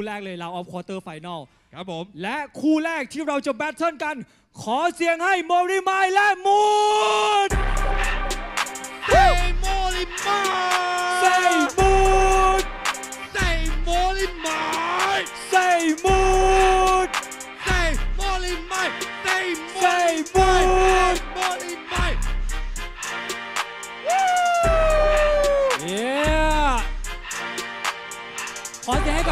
คู่แรกเลยเราออฟควอเตอร์ไฟนอลครับผม และคู่แรกที่เราจะแบทเทิลกัน ขอเสียงให้โมริมายและมูดเซโมลิมาเซมูดเซโมลิมาเซมูดเซโมลิมาเซโมเซมูดโ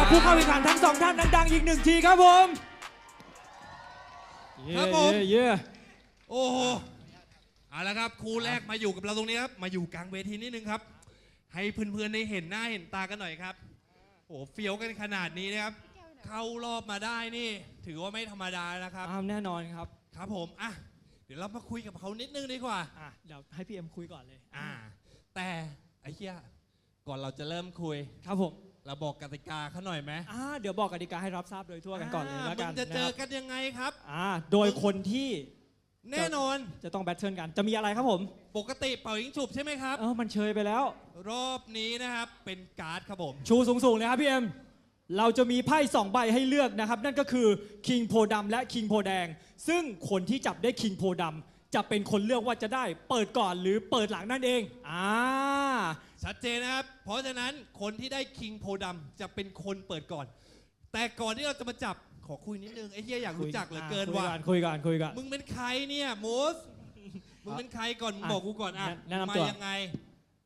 ผู้เข้าแข่งขันทั้งสองท่านดังๆ อีกหนึ่งทีครับผมเย้เย้เย้โอ้โหเอาละครับคู่แรกมาอยู่กับเราตรงนี้ครับ มาอยู่กลางเวทีนิดนึงครับ ให้เพื่อนๆได้เห็นหน้าเห็นตากันหน่อยครับโอ้โหเฟี้ยวกันขนาดนี้นะครับ เข้ารอบมาได้นี่ ถือว่าไม่ธรรมดานะครับ อ้าวแน่นอนครับครับผมอะเดี๋ยวเรามาคุยกับเขานิดนึงดีกว่าอะเดี๋ยวให้พี่เอ็มคุยก่อนเลย อ่า แต่ไอ้เหี้ยก่อนเราจะเริ่มคุย ครับผม เราบอกกติกาเขาหน่อยไหมอ่าเดี๋ยวบอกกติกาให้รับทราบโดยทั่วกันก่อนเลยแล้วกันมึงจะเจอนะครับกันยังไงครับอ่าโดยคนที่แน่นอน จะต้องแบทเทิลกัน จะมีอะไรครับผม ปกติเป่ายิงฉุบใช่ไหมครับ เออ มันเชยไปแล้ว รอบนี้นะครับ เป็นการ์ดครับผม ชูสูงๆเลยครับพี่เอ็ม เราจะมีไพ่สองใบให้เลือกนะครับ นั่นก็คือคิงโพดำและคิงโพแดง ซึ่งคนที่จับได้คิงโพดำ จะเป็นคนเลือกว่าจะได้เปิดก่อนหรือเปิดหลังนั่นเองอ่าชัดเจนนะครับ เพราะฉะนั้นคนที่ได้คิงโพดำจะเป็นคนเปิดก่อน แต่ก่อนที่เราจะมาจับขอคุยนิดนึงไอ้เหี้ยอยากรู้จักเหลือเกินว่ะคุยกันคุยกันมึงเป็นใครเนี่ยมูสมึงเป็นใครก่อนมึงบอกกูก่อนอะแนะนำมาตัวยังไง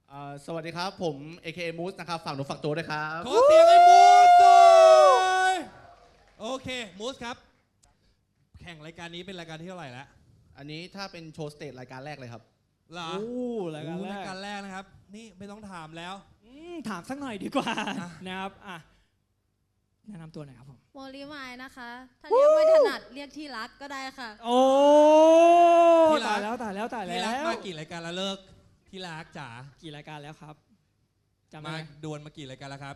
เอ่อสวัสดีครับ ผม AKA Moose นะครับฝั่งหนูฝักตัวด้วยครับขอเสียงให้มูสหน่อยโอเคมูสครับ แข่งรายการนี้เป็นรายการที่เท่าไหร่แล้ว อันนี้ถ้าเป็นโชว์สเตจรายการแรกเลยครับ เหรอโอ้รายการโอ้แรรายกการแรกนะครับ นี่ไม่ต้องถามแล้ว อืมถามสักหน่อยดีกว่าอะนะครับอะแนะนำตัวหน่อยครับผมโมลิมายนะคะ ถ้าเรียกไม่ถนัดเรียกที่รักก็ได้ค่ะ โอ้ที่รัก ตายแล้วตายแล้วตายที่แล้รักวมากี่รายการแล้วเลิกที่รักจ๋ากี่รายการแล้วครับจำมาได้ดวลมากี่รายการแล้วครับ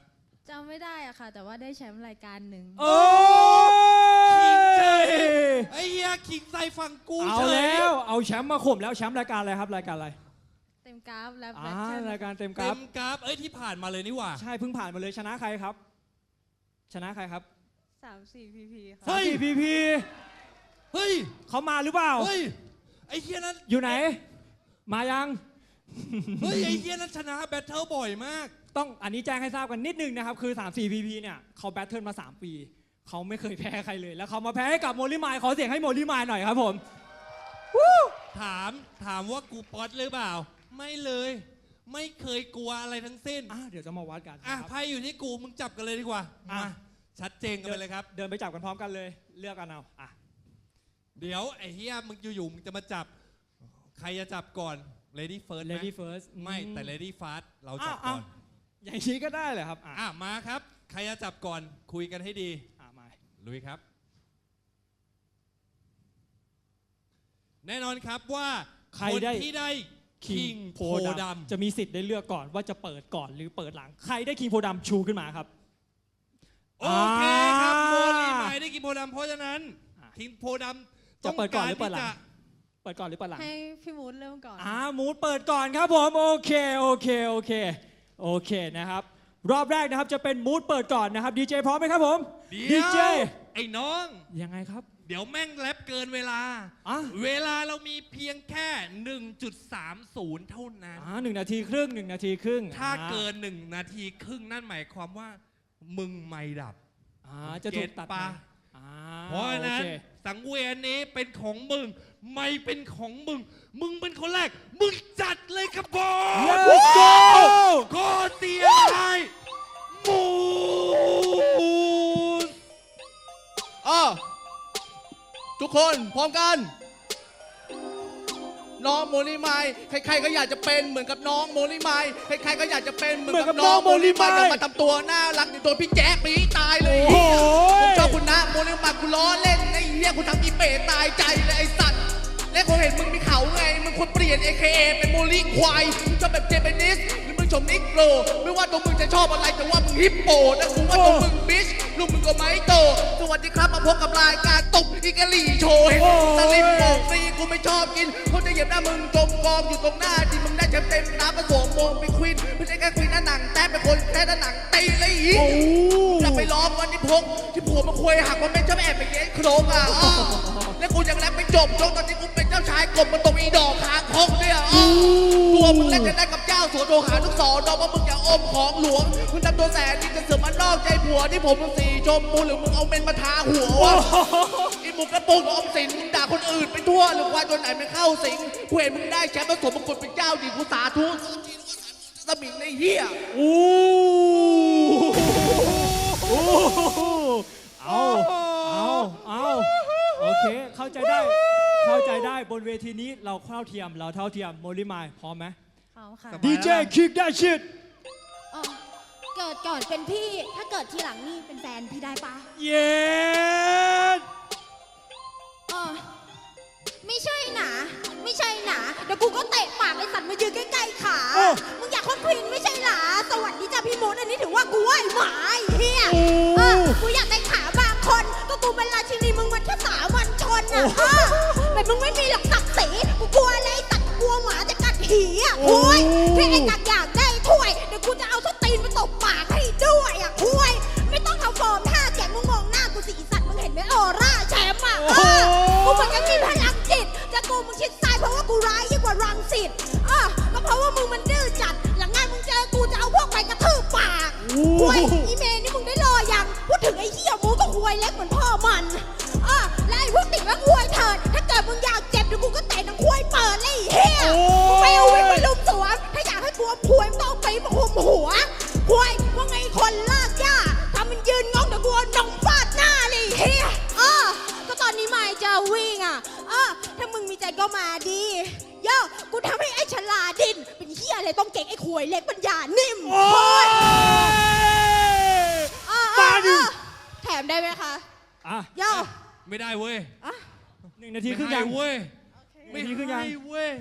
จำไม่ได้อะค่ะ แต่ว่าได้แชมป์รายการหนึ่งโอ้ย ไอ้เหี้ยขิงใส่ฝั่งกูเอาเฉยแล้ว เอาแชมป์มาข่มแล้วแชมป์รายการอะไรครับรายการอะไรเต็มกราฟและแบอ่าทเทิลรายการเต็มกเต็ราฟมกราฟเอ้ยที่ผ่านมาเลยนี่หว่า ใช่เพิ่งผ่านมาเลยชนะใครครับ ชนะใครครับสามสี่พีพีค่ะ เฮ้ย พีพีเฮ้ย เขามาหรือเปล่า เฮ้ย ไอ้เหี้ยนั้นอยู่ไหน มายังเฮ้ยไอ้เหี้ยนั้นชนะแบทเทิลบ่อยมาก ต้องอันนี้แจ้งให้ทราบกันนิดนึงนะครับ คือ 3 4 PP เนี่ยเขาแบทเทิลมา 3 ปี เขาไม่เคยแพ้ใครเลย แล้วเขามาแพ้ให้กับโมลิมายขอเสียงให้โมลิมายหน่อยครับผมถามถามว่ากูป๊อตหรือเปล่า ไม่เลย ไม่เคยกลัวอะไรทั้งสิ้นอะเดี๋ยวจะมาวัดกันอะนะครับไพ่อยู่ที่กูมึงจับกันเลยดีกว่าอะมาชัดเจนกันไปเลยครับ เดินไปจับกันพร้อมกันเลย เลือกกันเอาอะเดี๋ยวไอ้เฮียมึงอยู่ๆมึงจะมาจับ ใครจะจับก่อน Lady First ไหม Lady First ไม่แต่อื Lady Fast เราจับก่อน อย่างนี้ก็ได้เลยครับอะ อะมาครับ ใครจะจับก่อนคุยกันให้ดีอะมา ลุยครับ แน่นอนครับว่าใครคนได้ ที่ได้คิง King โพโพดดำจะมีสิทธิ์ได้เลือกก่อนว่าจะเปิดก่อนหรือเปิดหลัง ใครได้คิงโพดำชูขึ้นมาครับำโอเคครับอ่าโมลีหมายได้กินโพดำเพราะฉะนั้นอะคิงโพดำจะเปิดก่อนหรือเปิดหลังต้งารที่เปิดก่อนหรือเปิดหลัง ให้พี่มูดเริ่มก่อน อ่ามูดเปิดก่อนครับผม โอเค โอเค โอเค โอเคนะครับ รอบแรกนะครับจะเป็นมูดเปิดก่อนนะครับดีเจพร้อมไหมครับผมเดี๋ดียวเจไอ้น้อง ยังไงครับ เดี๋ยวแม่งแรปเกินเวลา อะ เวลาเรามีเพียงแค่ 1.30 เท่านั้น อ่าหนึ่งนาทีครึ่งหนึ่งนาทีครึ่งถ้าอ่เกิน 1 นาทีครึ่งนั่นหมายความว่า มึงไม่ดับ อ่าจะถูกตัดเก็ตปะ ไหมอ่าเพราะฉะนั้นโอคสังเวียนนี้เป็นของมึง ไม่เป็นของมึง มึงเป็นคนแรก มึงจัดเลยครับบอส Let's go ขอเสียงให้ มูสอ้อทุกคนพร้อมกัน น้องโมลิไมายใครๆก็อยากจะเป็นเหมือนกับน้องโมลิไมายใครๆก็อยากจะเป็นเหมือนกับน้องโมลิไมายอย่ามาทำตัวน่ารักในตัวพี่แจ๊คปีตายเลยโอ้โห ผมชอบคุณนะโมลิไมายกูล้อเล่นไอ้เหี้ยกูทำอีเป๋ตายใจเลยไอ้สัตว์และกูเห็นมึงมีเขาไงมึงควรเปลี่ยน AKA เป็นโมลิควายมึงชอบแบบเจแปนิสหรือมึ งชมนิกโรไม่ว่าตัวมึงจะชอบอะไรแต่ว่ามึงฮิปโปนะกูว่าตัวมึงบิชลูกมึงก็ไม่โตสวัสดีครับมาพบกับรายการตบอีกะหลี่โชว์เห็นมึงสลิปบอกฟรีกูไม่ชอบกินเขาจะเหยียบหน้ามึงจมกองอยู่ตรงหน้าที่มึงได้แชมป์เต็มน้ำผสมโมงเป็นควินไม่ใช่แค่ควินหน้าหนังแต่เป็นคนแค่หน้าหนังตีเลยอีโอ้อย่าไปล้อมวันนี้พกที่ผัวมาคุยหักมันเป็นเจ้าแม่ไปเลี้ยงโครงอะอ้อแล้วกูยังแรปไม่จบจนตอนนี้กูเป็นเจ้าชายกบมันตรงอีดอกคางคก เจ้าสัวโทรหาทุกสอนอกว่ามึงอย่าอมของหลวง มึงทำตัวแสนนี่จะเสือมันนอกใจผัวที่ผมมึงสีชมพูหรือมึงเอาเมนมาทาหัววะอีหมุกกระปุกอมสินมึงด่าคนอื่นไปทั่วหรือว่าตัวไหนไม่เข้าสิงกูเห็นมึงได้แชมป์มาสวมมงกุฎเป็นเจ้าดีกูสาธุสมิงในเฮียอู้อู้เอาเอาเอาโอเค เข้าใจได้ เข้าใจได้บนเวทีนี้เราเท่าเทียม เราเท่าเทียมโมลิมายพร้อมไหม เอาค่ะสบายดีเจคิกได้ชิดอ๋อเกิดก่อนเป็นพี่ ถ้าเกิดทีหลังนี่เป็นแฟนพี่ได้ปะเย็นอ๋อไม่ใช่หนาไม่ใช่หนาเดี๋ยวกูก็เตะปากไอ้สัตว์มายืนใกล้ๆขามึงอยากคอนควีนไม่ใช่หรอสวัสดีจ้าพี่มดอันนี้ถือว่ากูไหวหมาไอ้เฮียเออกูอยากได้ขาบางคน ก็กูเป็นราชินีมึงมันแค่สามัญชนอะเออแต่มึงไม่มีหลักศักดิ์ ต้องเก่งไอ้ควยเล็กปัญญานิ่มโอ้ยอะมาอะดิอะแถมได้ไหมคะ อะโย่ไม่ได้เว้ยอะหนึ่งนาทีไม่ครึ่งให้ยังเว้ยไม่ให้ครึ่งยัง ให้เว้ย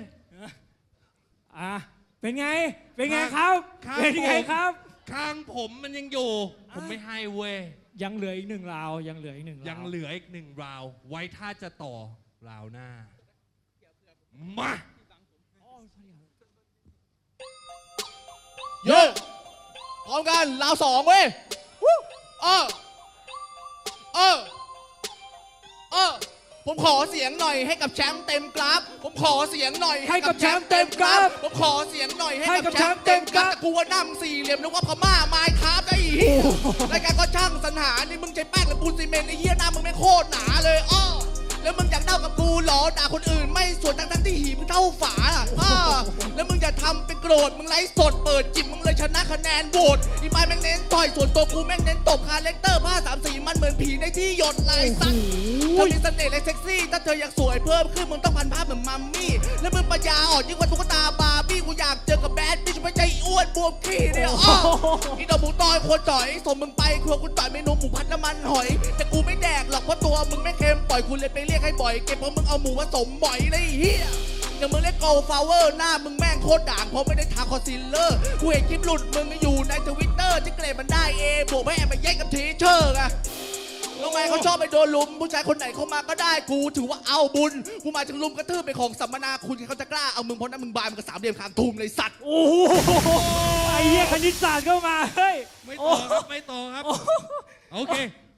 อะเป็นไง เป็นไงครับ ครับ เป็นไงผมครับ ข้างผมมันยังอยู่ ผมไม่ให้เว้ย ยังเหลืออีกหนึ่งราวยังเหลืออีกหนึ่งราวยังเหลืออีกหนึ่งราว ไว้ถ้าจะต่อราวหน้า มา เยอะพร้อมกันราวสองเว้ยวู้เออเออเออผมขอเสียงหน่อยให้กับแชมป์เต็มกราฟ ผมขอเสียงหน่อยให้กับแชมป์เต็มกราฟ ผมขอเสียงหน่อยให้ให้กักับบแชแชมมป์ป์เต็เต็มมกกราราฟฟแต่กูว่านั่งสี่เหลี่ยมนึกว่าพม่าไม้คราฟไอ้เหี้ยรายการก็ช่างสรรหานี่มึงใช้แป้งหรือปูนซีเมนต์ไอ้เหี้ยหน้ามึงไม่งโคตรหนาเลยอ้อแล้วมึงอยากเด้ากับกูเหรอด่าคนอื่นไม่ส่วนทั้งทั้งๆที่หีมึงเท่าฝาอะอ้อแล้วมึงอย่าทำเป็น โกรธมึงไลฟ์สดเปิดจิบมึงเลยชนะคะแนนโหวตอีไม้แม่งเน้นต่อยส่วนตัวกูแม่งเน้นตบคาแรคเตอร์ผ้าสามสีมันเหมือนผีในที่หยดลายสัตว์เธอมีเสน่ห์และเซ็กซี่ ถ้าเธออยากสวยเพิ่มขึ้นมึงต้องพันภาพเหมือนมัมมี่ แล้วมึงปัญญาอ่อนยิ่งกว่าตุ๊กตาบาร์บี้กูอยากเจอกับแบดบี้ไม่ใช่อ้วนบวมขี้เนี่ยอ้ออีดอกหมูตอยควรจ่อยส่งมึงไปครัวคุณต่อยเมนูหมูพัดน้ำมันหอย แต่กูไม่แดกหรอกเพราะตัวมึงไม่เค็มปล่อยคุณเลยไปเรียกให้บ่อยเก็บเพราะมึงเอาหมูผสมบ่อยเลยไอ้เฮีย อย่างมึงเล่นโกลฟลาวเวอร์หน้ามึงแม่งโคตรด่างเพราะไม่ได้ทาคอนซีลเลอร์กูเห็นคลิปหลุดมึงอยู่ในทวิตเตอร์ที่เกรดมันได้เอบวกไม่แอบมาแย่งกับทีเชอร์ไงทำไมเขาชอบไปโดนลุม ผู้ชายคนไหนเข้ามาก็ได้กูถือว่าเอาบุญกูมาถึงลุมกระทืบเป็นของสัมมนาคุณเขาจะกล้าเอามึงเพราะนั้นมึงบายมันก็สามเหลี่ยมคางทุมเลยสัตว์โอ้โหไอ้เหี้ยคณิตศาสตร์ก็มาเฮ้ยไม่ต่อครับไม่ต่อครับ โอเค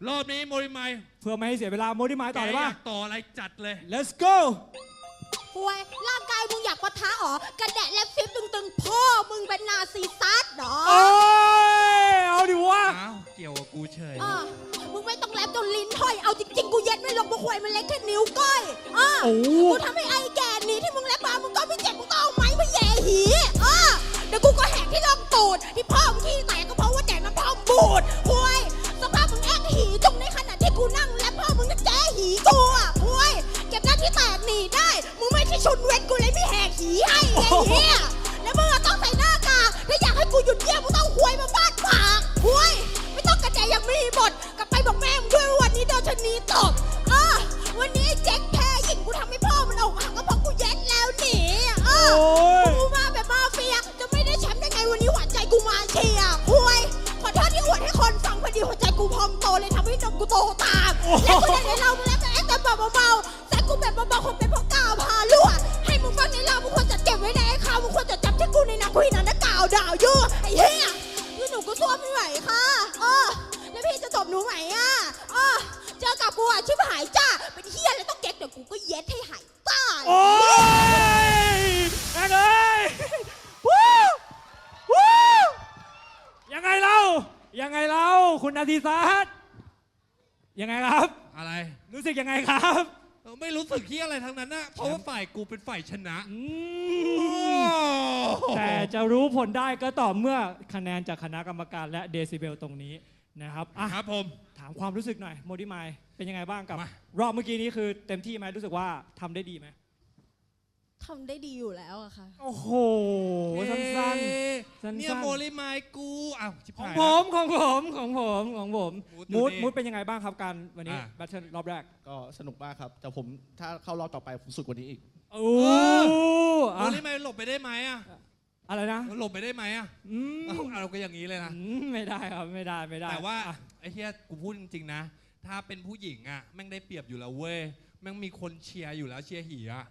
รอบนี้โมริมายเพื่อไม่ให้เสียเวลาโมดิมายต่อเลยแกป่ะยากต่ออะไรจัดเลย let's go ควย ร่างกายมึงอยากปะทะเหรอกระแดะเล็บฟิปตึงๆ พ่อมึงเป็นนาซีซัสเหรอโอ้ยเอาดิวะ อ้าวเกี่ยวกับกูเฉยอะมึงไม่ต้องแลบจนลิ้นห้อย เอาจริงๆ กูเย็ดไม่ลงเพราะควยมันเล็กแค่นิ้วก้อยอะโอ้ กูทำให้ไอ้แก่นี้ที่มึงแลบมามึงก็ไม่เจ็บมึงต้องเอาไม้มาแย่หีอะเดี๋ยวกูก็แหกที่ลองตูดที่พ่อมึงขี้แตกก็เพราะว่าแดกน้ำพ่อมบูดควยสภาพมึงแอกหีตรงในขณะที่กูนั่งแล มึงไม่ใช่ชุนเว้นกูเลยไม่แหกหีให้ไอ้เหี้ยแล้วมึงอะต้องใส่หน้ากากถ้าอยากให้กูหยุดเยี่ยมมึงต้องควยมาฟาดปากควยไม่ต้องกระแจยังมีบทกลับไปบอกแม่มึงด้วยว่าวันนี้โดนชะนีตบอะวันนี้ไอ้แจ็คแพ้หญิงกูทำให้พ่อมันอกหักก็เพราะกูเย็ดแล้วหนีอะโอ้ย กูมาแบบมาเฟียจะไม่ได้แชมป์ได้ไงวันนี้หวานใจกูมาเชียร์ควยขอโทษที่อวดให้คนฟังพอดีหัวใจกูพองโตเลยทำให้นมกูโตตาม และกูได้ในเรามึงแล้วแต่ไอ้แต่เบาเบาๆ ด่าวยั่วไอ้เหี้ยคือหนูก็สู้ไม่ไหวค่ะเออแล้วพี่จะทศพหนูไหมอะอ๋อเจอกับกูอะชิบหายจ้าเป็นเฮียอะไรต้องเก็ตเดี๋ยวกูก็เย็ดให้หายตายโอ้ยแม่งเอ้ยวู้วู้ยังไงเรา ยังไงเรา คุณอาทิซัสยังไงครับ อะไร รู้สึกยังไงครับเออไม่รู้สึกที่อะไรทั้งนั้นนะเพราะว่าฝ่ายกูเป็นฝ่ายชนะ อืโอ้ม แต่จะรู้ผลได้ก็ต่อเมื่อคะแนนจากคณะกรรมการและเดซิเบลตรงนี้นะครับอะครับผม ถามความรู้สึกหน่อยโมดิมายเป็นยังไงบ้างกับ มา รอบเมื่อกี้นี้คือเต็มที่ไหมรู้สึกว่าทำได้ดีไหมทำได้ดีอยู่แล้วอะค่ะ โอ้โห สั้น เอ๊ะสั้นๆ เนี่ยโมลิมายกูอ้าวชิบๆของหายผแล้ว มของผมของผมของผมมูมูดดดูดิมูดเป็นยังไงบ้างครับการวันนี้อะ แบทเทิลรอบแรก ก็สนุกมากครับ แต่ผมถ้าเข้ารอบต่อไปผมสุดกว่านี้อีก โอ้โมอะลิมายหลบไปได้ไหมอะอะไรนะหลบไปได้ไหมอะอืมเอ้าเราก็อย่างนี้เลยนะอืมไม่ได้ครับไม่ได้ไม่ได้แต่ว่าอะไอ้เฮียกูพูดจริงๆนะ ถ้าเป็นผู้หญิงอะแม่งได้เปรียบอยู่แล้วเว้ยแม่งมีคนเชียร์อยู่แล้วเชียร์หีอะ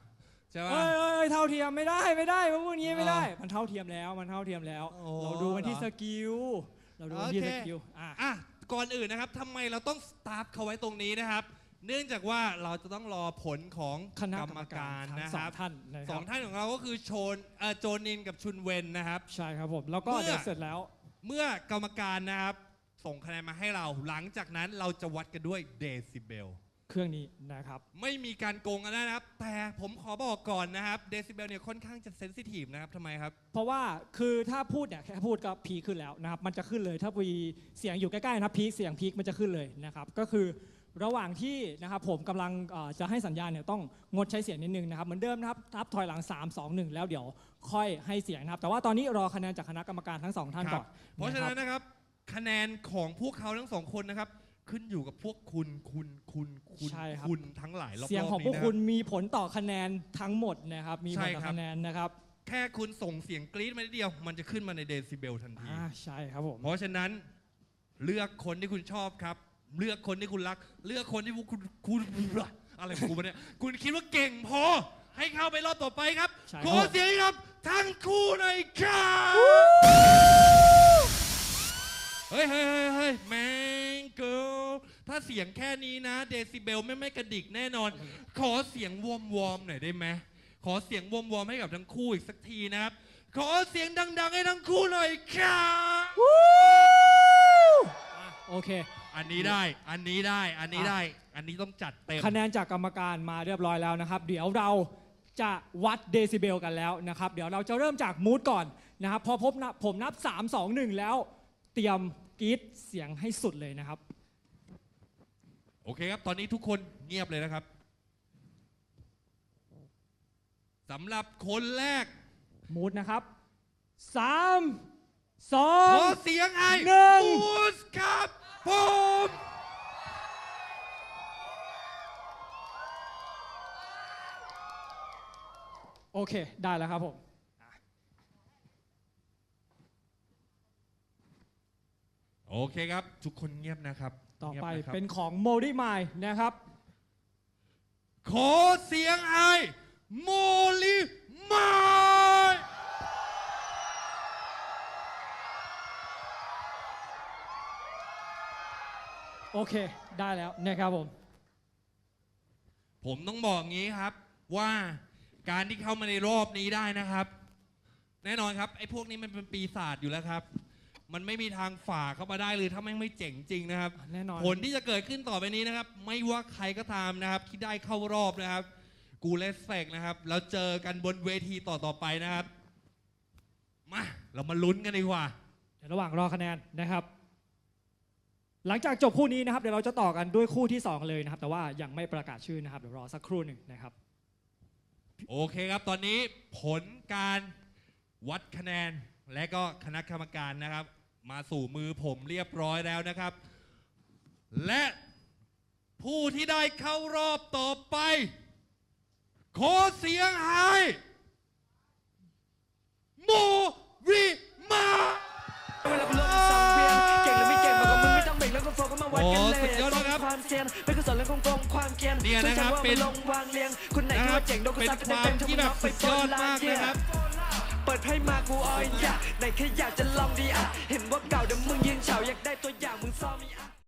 ใช่เอ้ป่ะยเอ้ยเอ้ยเท่าเทียมไม่ได้ไม่ได้มาพูดอย่างนี้ไม่ได้เออมันเท่าเทียมแล้วมันเท่าเทียมแล้วโอ้เราดูกันที่เหรอสกิลเราดูกันที่โอสเคกิลอะอะก่อนอื่นนะครับทำไมเราต้องสตาร์ทเขาไว้ตรงนี้นะครับ เนื่องจากว่าเราจะต้องรอผลของคณะกกรรรรมมกาการรนะทั้งคสอรังบท่านนะคสรัอบงท่านของเราก็คือโชนเอ่อโจนินกับชุนเวนนะครับ ใช่ครับผม แล้วก็เมื่อ เดี๋ยวเสร็จแล้ว เมื่อกรรมการนะครับส่งคะแนนมาให้เรา หลังจากนั้นเราจะวัดกันด้วยเดซิเบล เครื่องนี้นะครับ ไม่มีการโกงกันนะครับ แต่ผมขอบอกก่อนนะครับเดซิเบลเนี่ยค่อนข้างจะเซนซิทีฟนะครับทำไมครับ เพราะว่าคือถ้าพูดเนี่ยแค่พูดก็พีคขึ้นแล้วนะครับ มันจะขึ้นเลยถ้ามีเสียงอยู่ใกล้ๆนะพีคเสียงพีคมันจะขึ้นเลยนะครับ ก็คือ ระหว่างที่นะครับผมกำลังเอ่อจะให้สัญญาณเนี่ยต้องงดใช้เสียงนิดนึงนะครับเหมือนเดิมนะครับนับถอยหลัง 3 2 1 แล้วเดี๋ยวค่อยให้เสียงนะครับ แต่ว่าตอนนี้รอคะแนนจากคณะกรรมการทั้งสองท่านก่อนเพราะฉะนั้นคบนะครับคะแนนของพวกเขาทั้งสองคนนะครับ ขึ้นอยู่กับพวกคุณคุณคุณคุณใช่ครับคุณทั้งหลายรอบๆเสียงของพวกนี้นะคุรับณมีผลต่อคะแนนทั้งหมดนะครับมีผลใช่ต่อครับคะแนนนะครับแค่คุณส่งเสียงกรี๊ดมานิดเดียว มันจะขึ้นมาในเดซิเบลทันทีอ่าใช่ครับผมเพราะฉะนั้นเลือกคนที่คุณชอบครับ เลือกคนที่คุณรัก เลือกคนที่คุณคุณอะไรของกูวะเนี่ยคุณคิดว่าเก่งพอ ให้เข้าไปรอบต่อไปครับ ใช่ขอเสียงให้ครับ ทั้งคู่หน่อยครับเฮ้ยเฮ้ยเฮ้ยเฮ้ยแมงเกิลถ้าเสียงแค่นี้นะ เดซิเบลไม่ไม่กระดิกแน่นอน ขอเสียงวอมวอมๆหน่อยได้ไหมขอเสียงวอมวอมๆให้กับทั้งคู่อีกสักทีนะครับ ขอเสียงดัง ๆ ให้ทั้งคู่หน่อยครับอะโอเค อันนี้ได้ อันนี้ได้ อันนี้ได้ อันนี้ต้องจัดเต็ม คะแนนจากกรรมการมาเรียบร้อยแล้วนะครับ เดี๋ยวเราจะวัดเดซิเบลกันแล้วนะครับ เดี๋ยวเราจะเริ่มจากมูดก่อนนะครับ พอพบนะผมนับ 3 2 1 แล้ว เตรียมกรีดเสียงให้สุดเลยนะครับ โอเคครับ ตอนนี้ทุกคนเงียบเลยนะครับสำหรับคนแรก มูดนะครับ3ขอ2เสียงไอ้หนึ่งมูสครับ ผมโอเค ได้แล้วครับผม โอเคครับ ทุกคนเงียบนะครับต่อไปงียบะครับเป็นของโมดิมายนะครับ ขอเสียงไอ้โมลิม โอเค ได้แล้วนะครับผม ผมต้องบอกงี้ครับว่าการที่เข้ามาในรอบนี้ได้นะครับ แน่นอนครับไอ้พวกนี้มันเป็นปีศาจอยู่แล้วครับ มันไม่มีทางฝ่าเข้ามาได้เลยถ้าแม่งไม่เจ๋งจริงนะครับแน่นอน ผลที่จะเกิดขึ้นต่อไปนี้นะครับ ไม่ว่าใครก็ตามนะครับ ที่ได้เข้ารอบนะครับ กูเลสเฟกนะครับ แล้วเจอกันบนเวทีต่อต่อๆไปนะครับ มา เรามาลุ้นกันดีกว่า เดี๋ยวระหว่างรอคะแนนนะครับ หลังจากจบคู่นี้นะครับเดี๋ยวเราจะต่อกันด้วยคู่ที่ 2 เลยนะครับ แต่ว่ายังไม่ประกาศชื่อนะครับเดี๋ยวรอสักครู่หนึ่งนะครับ โอเคครับตอนนี้ผลการวัดคะแนนและก็คณะกรรมการนะครับ มาสู่มือผมเรียบร้อยแล้วนะครับ และผู้ที่ได้เข้ารอบต่อไป ขอเสียงให้โม โฟกัสมาวัดกันเลยโอ้สุดยอดมากครับความเซียนไม่คือสอนเรื่องของกองความเกรียนเนี่ยนะครับช่วยจำว่าเป็นลงวางเรียงคุณไหนนะคิดครับว่าเจ๋งโดนกูเป็นซัดความเต็มๆที่แบบสุดยอดมากนะครับเปิดให้มากูออยอยากไหนแค่อยากจะลองดีอะ เห็นว่าเก่าเดี๋ยวมึงยืนเฉาอยากได้ตัวอย่างมึงซ้อมมี